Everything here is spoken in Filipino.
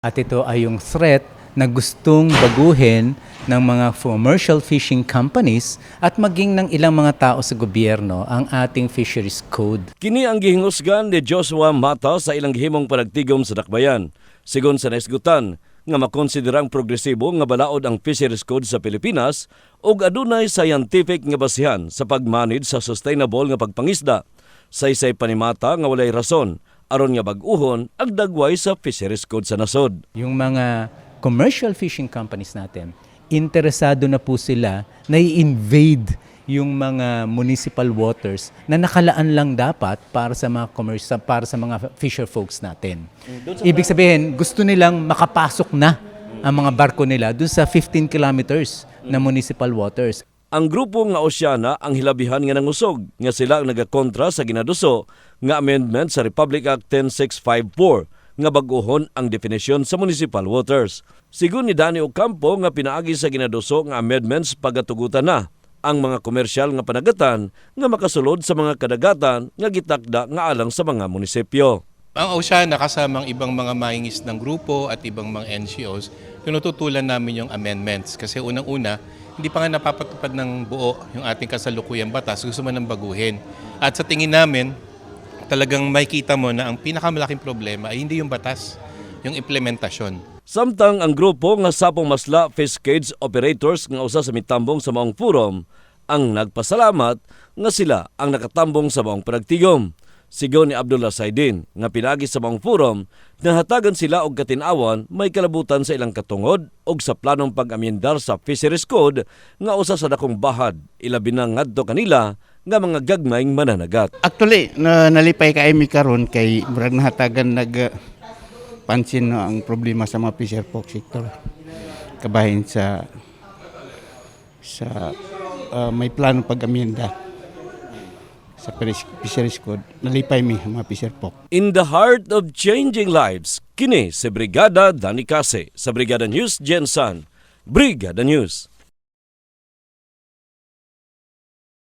At ito ay yung threat na gustong baguhin ng mga commercial fishing companies at maging ng ilang mga tao sa gobyerno ang ating fisheries code. Kini ang gihingusgan ni Joshua Mata sa ilang gihimong panagtigom sa dakbayan. Sigon sa naisgutan, nga makonsiderang progresibo nga balaod ang fisheries code sa Pilipinas ug adunay scientific nga basihan sa pagmanid sa sustainable nga pagpangisda. Saysay panimata nga walay rason aron nga bag-uhon ang dagway sa fisheries code sa nasod. Yung mga commercial fishing companies natin, interesado na po sila na i-invade yung mga municipal waters na nakalaan lang dapat para sa mga commercial para sa mga fisher folks natin. Ibig sabihin, gusto nilang makapasok na ang mga barko nila dun sa 15 kilometers na municipal waters. Ang grupo nga Oceana ang hilabihan nga nangusog nga sila ang nagakontra sa ginaduso nga amendment sa Republic Act 10654 nga baguhon ang definisyon sa municipal waters. Sigun ni Danny Ocampo nga pinaagi sa ginaduso nga amendments pagatugutan na ang mga komersyal nga panagatan nga makasulod sa mga kadagatan nga gitakda nga alang sa mga munisipyo. Ang Oceana kasamang ibang mga maingis ng grupo at ibang mga NGOs, tinututulan namin yung amendments. Kasi unang-una, hindi pa nga napapatupad ng buo yung ating kasalukuyang batas. Gusto man ng baguhin. At sa tingin namin, talagang makikita mo na ang pinakamalaking problema ay hindi yung batas, yung implementasyon. Samtang ang grupo nga Sapong Masla Fish Cage Operators nga usa sa mitambong sa maong forum ang nagpasalamat nga sila ang nakatambong sa maong panagtigom. Sigaw ni Abdullah Saidin nga pinagi sa maong forum na hatagan sila og katinawan may kalabutan sa ilang katungod og sa planong pag-amyendar sa Fisheries Code nga usa sa dakong bahad ilabi na ngadto kanila nga mga gagmayng mananagat. Actually, na nalipay kay mi karon kay murag nahatagan nag uh, pansin no, ang problema sa mga fisher folk sector. Kabahin sa sa uh, may plano pag-amyenda sa Fisheries- code. Nalipay mi mga fisher folk. In the heart of changing lives, kini si Brigada Dani Case sa Brigada News Jensen. Brigada News.